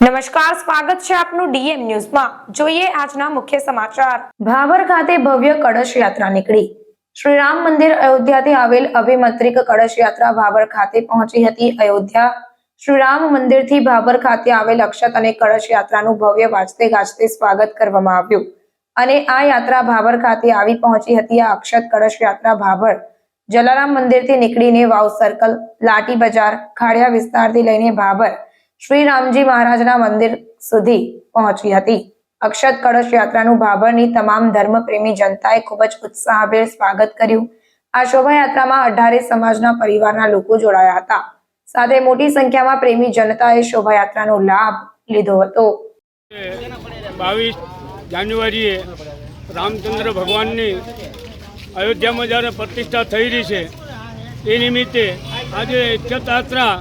નમસ્કાર, સ્વાગત છે આપનું ડીએમ ન્યૂઝમાં. જોઈએ આજના મુખ્ય સમાચાર. ભાભર ખાતે ભવ્ય કળશ યાત્રા નીકળી. શ્રી રામ મંદિર અયોધ્યાથી આવેલ અભિમંત્રિક કળશ યાત્રા ભાભર ખાતે પહોંચી હતી અયોધ્યા. શ્રી રામ મંદિરથી ભાભર ખાતે આવેલ અક્ષત અને કળશ યાત્રાનું ભવ્ય વાજતે ગાજતે સ્વાગત કરવામાં આવ્યું. અને આ યાત્રા ભાભર ખાતે આવી પહોંચી હતી આ અક્ષત કળશ યાત્રા ભાભર. જલારામ મંદિરથી નીકળીને વાવ સર્કલ, લાટી બજાર, ખાડિયા વિસ્તારથી લઈને ભાભર. શ્રી રામજી મહારાજના મંદિર સુધી પહોંચી હતી. અક્ષત કળશ યાત્રાનું ભાભરની તમામ ધર્મપ્રેમી જનતાએ ખૂબ જ ઉત્સાહભેર સ્વાગત કર્યું. આ શોભાયાત્રામાં અઢારે સમાજના પરિવારના લોકો જોડાયા હતા. સાથે મોટી સંખ્યામાં પ્રેમી જનતાએ શોભાયાત્રાનો લાભ લીધો હતો. બાવીસ જાન્યુઆરીએ રામચંદ્ર ભગવાનની અયોધ્યામાં જ્યારે પ્રતિષ્ઠા થઈ રહી છે. એ નિમિત્તે આજે યાત્રા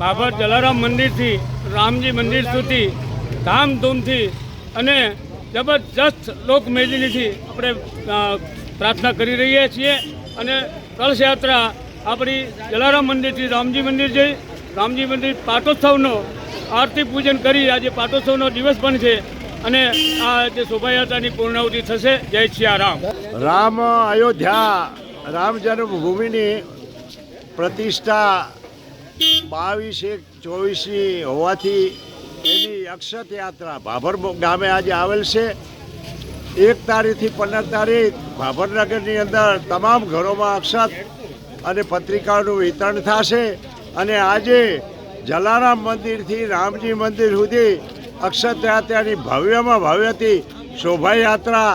ભાભર જલારામ મંદિરથી, રામજી મંદિર સુધી, ધામધૂમથી અને જબરજસ્ત લોકમેદનીથી આપણે પ્રાર્થના કરી રહ્યા છીએ અને કળશયાત્રા આપણી જલારામ મંદિરથી રામજી મંદિર જઈ, રામજી મંદિર પાટોત્સવનો આરતી પૂજન કરી આજે પાટોત્સવનો દિવસ પણ છે અને આ જે શોભાયાત્રાની પૂર્ણાહુતિ થશે, જય સિયારામ. રામ અયોધ્યા, રામ જન્મભૂમિની પ્રતિષ્ઠા બાવીસ એક ચોવીસની હોવાથી એની અક્ષત યાત્રા ભાભર ગામે આજે આવેલ છે. એક તારીખથી પંદર તારીખ ભાભરનગરની અંદર તમામ ઘરોમાં અક્ષત અને પત્રિકાઓનું વિતરણ થશે અને આજે જલારામ મંદિરથી રામજી મંદિર સુધી અક્ષત યાત્રાની ભવ્યમાં ભવ્યથી શોભાયાત્રા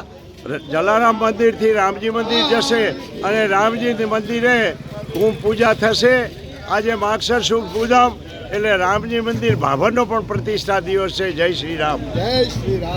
જલારામ મંદિરથી રામજી મંદિર જશે અને રામજી મંદિરે કુંભ પૂજા થશે. આજે માક્ષર શુભ પૂજામ એટલે રામજી મંદિર ભાભરનો પણ પ્રતિષ્ઠા દિવસ છે. જય શ્રી રામ. જય શ્રી રામ.